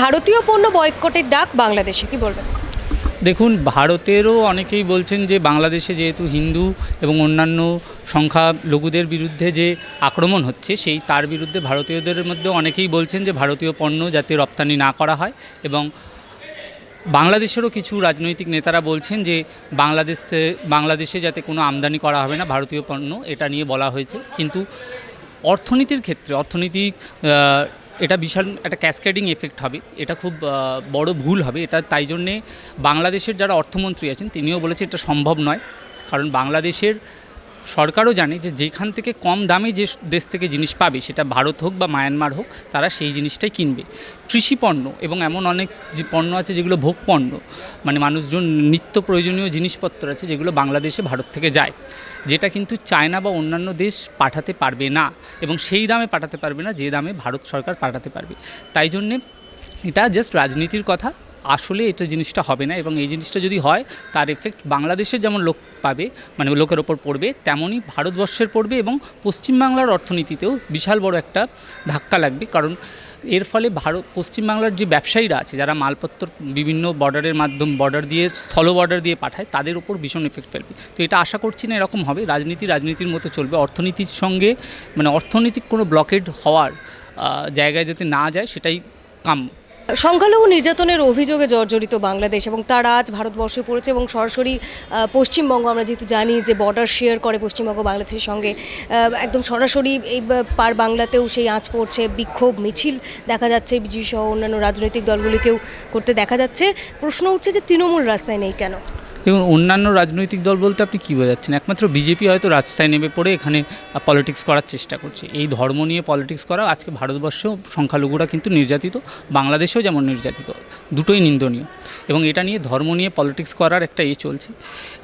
ভারতীয় পণ্য বয়কটের ডাক বাংলাদেশে, কি বলবেন? দেখুন, ভারতেরও অনেকেই বলছেন যে বাংলাদেশে যেহেতু হিন্দু এবং অন্যান্য সংখ্যালঘুদের বিরুদ্ধে যে আক্রমণ হচ্ছে, সেই তার বিরুদ্ধে ভারতীয়দের মধ্যে অনেকেই বলছেন যে ভারতীয় পণ্য যাতে রপ্তানি না করা হয় এবং বাংলাদেশেরও কিছু রাজনৈতিক নেতারা বলছেন যে বাংলাদেশ বাংলাদেশে যাতে কোনো আমদানি করা হবে না ভারতীয় পণ্য, এটা নিয়ে বলা হয়েছে। কিন্তু অর্থনীতির ক্ষেত্রে অর্থনীতি এটা বিশাল একটা ক্যাসকেডিং এফেক্ট হবে। এটা খুব বড় ভুল হবে। এটা তাই জন্যে বাংলাদেশের যারা অর্থমন্ত্রী আছেন, তিনিও বলেছেন এটা সম্ভব নয়। কারণ বাংলাদেশের সরকারও জানে যে যেখান থেকে কম দামে যে দেশ থেকে জিনিস পাবে, সেটা ভারত হোক বা মায়ানমার হোক, তারা সেই জিনিসটাই কিনবে। কৃষি পণ্য এবং এমন অনেক যে পণ্য আছে যেগুলো ভোগ পণ্য মানে মানুষজন নিত্য প্রয়োজনীয় জিনিসপত্র আছে যেগুলো বাংলাদেশে, ভারত থেকে যায়, যেটা কিন্তু চায়না বা অন্যান্য দেশ পাঠাতে পারবে না এবং সেই দামে পাঠাতে পারবে না, যে দামে ভারত সরকার পাঠাতে পারবে। তাই জন্যে এটা জাস্ট রাজনীতির কথা আসলে এটা জিনিসটা হবে না এবং এই জিনিসটা যদি হয়, তার এফেক্ট বাংলাদেশের যেমন লোক পাবে মানে লোকের ওপর পড়বে তেমনই ভারতবর্ষের পড়বে এবং পশ্চিমবাংলার অর্থনীতিতেও বিশাল বড় একটা ধাক্কা লাগবে। কারণ এর ফলে ভারত, পশ্চিমবাংলার যে ব্যবসায়ীরা আছে, যারা মালপত্র বিভিন্ন বর্ডারের মাধ্যম, বর্ডার দিয়ে, স্থল বর্ডার দিয়ে পাঠায়, তাদের ওপর ভীষণ এফেক্ট ফেলবে। তো এটা আশা করছি না এরকম হবে। রাজনীতি রাজনীতির মতো চলবে। অর্থনীতির সঙ্গে মানে অর্থনৈতিক কোনো ব্লকেড হওয়ার জায়গায় যাতে না যায়, সেটাই কাম সংখ্যালঘু নির্যাতনের অভিযোগে জর্জরিত বাংলাদেশ এবং তার আজ ভারতবর্ষে পড়েছে এবং সরাসরি পশ্চিমবঙ্গ আমরা যেহেতু জানি যে বর্ডার শেয়ার করে পশ্চিমবঙ্গ বাংলাদেশের সঙ্গে একদম সরাসরি এই পার বাংলাতেও সেই আঁচ পড়ছে, বিক্ষোভ, মিছিল দেখা যাচ্ছে, বিজেপি সহ অন্যান্য রাজনৈতিক দলগুলিকেও করতে দেখা যাচ্ছে। প্রশ্ন উঠছে যে তৃণমূল রাস্তায় নেই কেন? দেখুন, অন্যান্য রাজনৈতিক দল বলতে আপনি কী বোঝাচ্ছেন? একমাত্র বিজেপি হয়তো রাস্তায় নেমে পড়ে এখানে পলিটিক্স করার চেষ্টা করছে। এই ধর্ম নিয়ে পলিটিক্স করা আজকে ভারতবর্ষেও সংখ্যালঘুরা কিন্তু নির্যাতিত, বাংলাদেশেও যেমন নির্যাতিত, দুটোই নিন্দনীয়। এবং এটা নিয়ে ধর্ম নিয়ে পলিটিক্স করার একটা এ চলছে।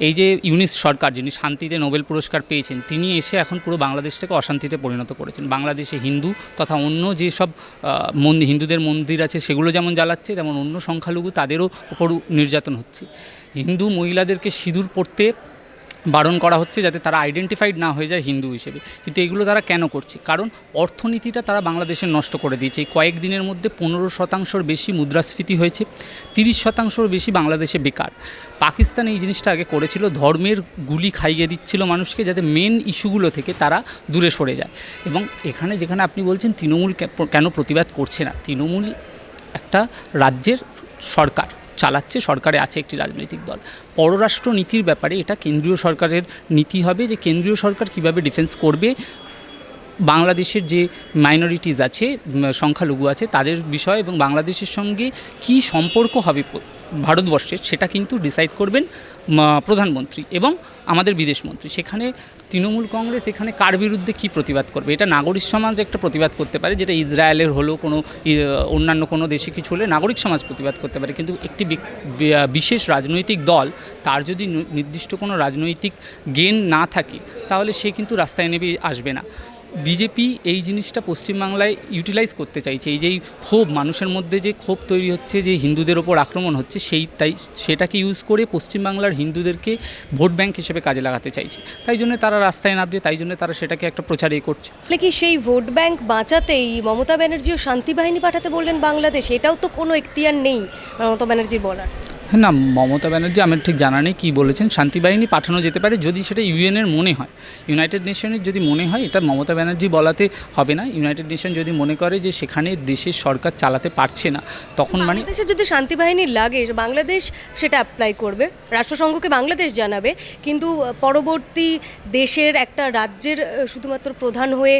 এই যে ইউনিস সরকার, যিনি শান্তিতে নোবেল পুরস্কার পেয়েছেন, তিনি এসে এখন পুরো বাংলাদেশটাকে অশান্তিতে পরিণত করেছেন। বাংলাদেশে হিন্দু তথা অন্য যেসব মন্দির হিন্দুদের মন্দির আছে, সেগুলো যেমন জ্বালাচ্ছে, তেমন অন্য সংখ্যালঘু তাদেরও ওপর নির্যাতন হচ্ছে। হিন্দু মহিলাদেরকে সিঁদুর পরতে বারণ করা হচ্ছে যাতে তারা আইডেন্টিফাইড না হয়ে যায় হিন্দু হিসেবে। কিন্তু এগুলো তারা কেন করছে? কারণ অর্থনীতিটা তারা বাংলাদেশের নষ্ট করে দিয়েছে। এই কয়েকদিনের মধ্যে পনেরো শতাংশর বেশি মুদ্রাস্ফীতি হয়েছে, তিরিশ শতাংশর বেশি বাংলাদেশে বেকার। পাকিস্তান এই জিনিসটা আগে করেছিল, ধর্মের গুলি খাইয়ে দিচ্ছিল মানুষকে যাতে মেন ইস্যুগুলো থেকে তারা দূরে সরে যায়। এবং এখানে যেখানে আপনি বলছেন, তৃণমূল কেন প্রতিবাদ করছে না? তৃণমূল একটা রাজ্যের সরকার। চালাচ্ছে, সরকারে আছে একটি রাজনৈতিক দল। পররাষ্ট্র নীতির ব্যাপারে এটা কেন্দ্রীয় সরকারের নীতি হবে যে কেন্দ্রীয় সরকার কীভাবে ডিফেন্স করবে বাংলাদেশের যে মাইনরিটিজ আছে সংখ্যালঘু আছে, তাদের বিষয় এবং বাংলাদেশের সঙ্গে কি সম্পর্ক হবে ভারতবর্ষের সেটা কিন্তু ডিসাইড করবেন প্রধানমন্ত্রী এবং আমাদের বিদেশমন্ত্রী সেখানে তৃণমূল কংগ্রেস এখানে কার বিরুদ্ধে কি প্রতিবাদ করবে? এটা নাগরিক সমাজ একটা প্রতিবাদ করতে পারে, যেটা ইসরায়েলের হলো, কোনো অন্যান্য কোনো দেশে কিছু হলে নাগরিক সমাজ প্রতিবাদ করতে পারে। কিন্তু একটি বিশেষ রাজনৈতিক দল, তার যদি নির্দিষ্ট কোনো রাজনৈতিক গেন না থাকে, তাহলে সে কিন্তু রাস্তায় নেমে আসবে না। বিজেপি এই জিনিসটা পশ্চিমবাংলায় ইউটিলাইজ করতে চাইছে। এই যেই ক্ষোভ, মানুষের মধ্যে যে ক্ষোভ তৈরি হচ্ছে, যে হিন্দুদের ওপর আক্রমণ হচ্ছে, সেই তাই সেটাকে ইউজ করে পশ্চিমবাংলার হিন্দুদেরকে ভোট ব্যাংক হিসেবে কাজে লাগাতে চাইছে। তাই জন্য তারা রাস্তায় নামছে, তাই জন্য তারা সেটাকে একটা প্রচার এ করছে। তাহলে কি সেই ভোট ব্যাংক বাঁচাতেই মমতা ব্যানার্জিও শান্তি বাহিনী পাঠাতে বললেন বাংলাদেশ? এটাও তো কোনো এখতিয়ার নেই মমতা ব্যানার্জির বলার। না মমতা ব্যানার্জি আমার ঠিক জানা নেই কী বলেছেন। শান্তি বাহিনী পাঠানো যেতে পারে যদি সেটা ইউএনের মনে হয়। ইউনাইটেড নেশনের যদি মনে হয় এটা মমতা ব্যানার্জি বলাতে হবে না। ইউনাইটেড নেশন যদি মনে করে যে সেখানে দেশের সরকার চালাতে পারছে না তখন মানে বাংলাদেশে যদি শান্তি বাহিনী লাগে বাংলাদেশ সেটা অ্যাপ্লাই করবে। রাষ্ট্রসংঘকে বাংলাদেশ জানাবে কিন্তু পরবর্তী দেশের একটা রাজ্যের শুধুমাত্র প্রধান হয়ে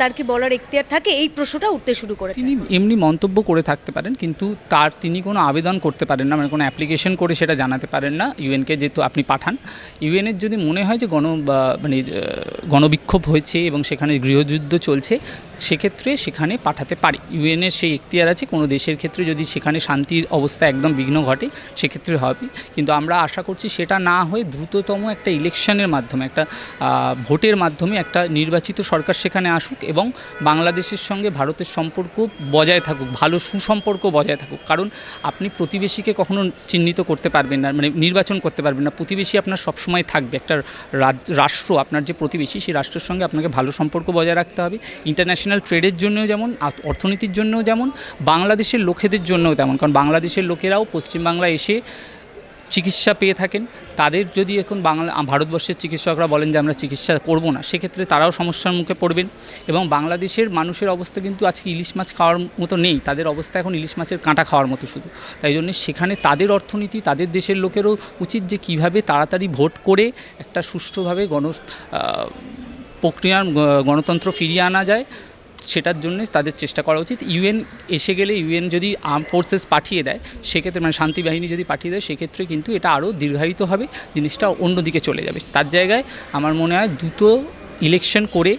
তার কি বলার এখতিয়ার থাকে? এই প্রশ্নটা উঠতে শুরু করেছে। তিনি এমনি মন্তব্য করে থাকতে পারেন কিন্তু তার তিনি কোনো আবেদন করতে পারেন না মানে কোনো অ্যাপ্লিকেশন করে সেটা জানাতে পারেন না ইউএনকে যেহেতু আপনি পাঠান। ইউএনের যদি মনে হয় যে গণ মানে গণবিক্ষোভ হয়েছে এবং সেখানে গৃহযুদ্ধ চলছে সেক্ষেত্রে সেখানে পাঠাতে পারি। ইউএনের সেই এখতিয়ার আছে, কোনো দেশের ক্ষেত্রে যদি সেখানে শান্তির অবস্থা একদম বিঘ্ন ঘটে, সেক্ষেত্রে হবে। কিন্তু আমরা আশা করছি সেটা না হয়ে দ্রুততম একটা ইলেকশনের মাধ্যমে, একটা ভোটের মাধ্যমে একটা নির্বাচিত সরকার সেখানে আসুক এবং বাংলাদেশের সঙ্গে ভারতের সম্পর্ক বজায় থাকুক, ভালো সুসম্পর্ক বজায় থাকুক। কারণ আপনি প্রতিবেশীকে কখনো চিহ্নিত করতে পারবেন না মানে নির্বাচন করতে পারবেন না। প্রতিবেশী আপনার সবসময় থাকবে, একটা রাষ্ট্র, আপনার যে প্রতিবেশী, সেই রাষ্ট্রের সঙ্গে আপনাকে ভালো সম্পর্ক বজায় রাখতে হবে। ইন্টারন্যাশনাল ইন্টারন্যাশনাল ট্রেডের জন্যও যেমন অর্থনীতির জন্যও যেমন, বাংলাদেশের লোকেদের জন্যও তেমন। কারণ বাংলাদেশের লোকেরাও পশ্চিমবাংলা এসে চিকিৎসা পেয়ে থাকেন। তাদের যদি এখন বাংলা, ভারতবর্ষের চিকিৎসকরা বলেন যে আমরা চিকিৎসা করব না, সেক্ষেত্রে তারাও সমস্যার মুখে পড়বেন। এবং বাংলাদেশের মানুষের অবস্থা কিন্তু আজকে ইলিশ মাছ খাওয়ার মতো নেই। তাদের অবস্থা এখন ইলিশ মাছের কাঁটা খাওয়ার মতো শুধু। তাই জন্য সেখানে তাদের অর্থনীতি, তাদের দেশের লোকেরও উচিত যে কীভাবে তাড়াতাড়ি ভোট করে একটা সুষ্ঠুভাবে গণ প্রক্রিয়ার গণতন্ত্র ফিরিয়ে আনা যায়। সেটার জন্য তাদের চেষ্টা করা উচিত। ইউএন এসে গেলে, ইউএন যদি আর্ম ফোর্সেস পাঠিয়ে দেয়, সেক্ষেত্রে মানে শান্তি বাহিনী যদি পাঠিয়ে দেয়, সেক্ষেত্রে কিন্তু এটা আরও দীর্ঘায়িত হবে, জিনিসটা অন্যদিকে চলে যাবে। তার জায়গায় আমার মনে হয় দ্রুত ইলেকশন করে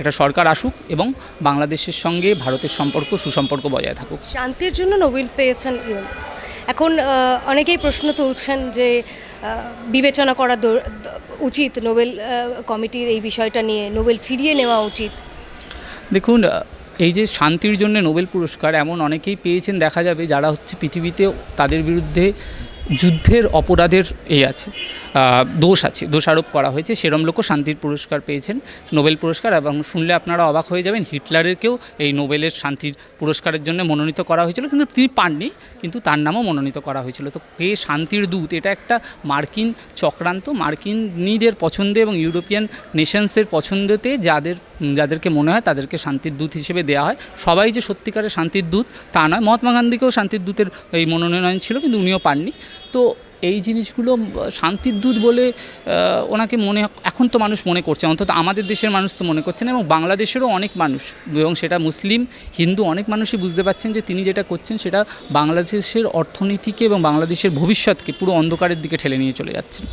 একটা সরকার আসুক এবং বাংলাদেশের সঙ্গে ভারতের সম্পর্ক, সুসম্পর্ক বজায় থাকুক। শান্তির জন্য নোবেল পেয়েছেন ইউনুস। এখন অনেকেই প্রশ্ন তুলছেন যে বিবেচনা করা উচিত নোবেল কমিটির এই বিষয়টা নিয়ে, নোবেল ফিরিয়ে নেওয়া উচিত। দেখুন এই যে শান্তির জন্য নোবেল পুরস্কার এমন অনেকেই পেয়েছেন, দেখা যাবে যারা হচ্ছে পৃথিবীতে তাদের বিরুদ্ধে যুদ্ধের অপরাধের এ আছে দোষ আছে। দোষারোপ করা হয়েছে। সেরম লোকও শান্তির পুরস্কার পেয়েছেন, নোবেল পুরস্কার এবং শুনলে আপনারা অবাক হয়ে যাবেন, হিটলারেরকেও এই নোবেলের শান্তির পুরস্কারের জন্য মনোনীত করা হয়েছিল। কিন্তু তিনি পাননি, কিন্তু তার নামও মনোনীত করা হয়েছিল। তো কে শান্তির দূত? এটা একটা মার্কিন চক্রান্ত। মার্কিনীদের পছন্দে এবং ইউরোপিয়ান নেশনসের পছন্দতে যাদের, যাদেরকে মনে হয় তাদেরকে শান্তির দূত হিসেবে দেওয়া হয়। সবাই যে সত্যিকারের শান্তির দূত, তা নয়। মহাত্মা গান্ধীকেও শান্তির দূতের এই মনোনয়ন ছিল, কিন্তু উনিও পাননি। তো এই জিনিসগুলো শান্তির দূত বলে ওনাকে মনে, এখন তো মানুষ মনে করছে, অন্তত আমাদের দেশের মানুষ তো মনে করছেন এবং বাংলাদেশেরও অনেক মানুষ, এবং সেটা মুসলিম, হিন্দু, অনেক মানুষই বুঝতে পারছেন যে তিনি যেটা করছেন সেটা বাংলাদেশের অর্থনীতিকে এবং বাংলাদেশের ভবিষ্যৎকে পুরো অন্ধকারের দিকে ঠেলে নিয়ে চলে যাচ্ছেন।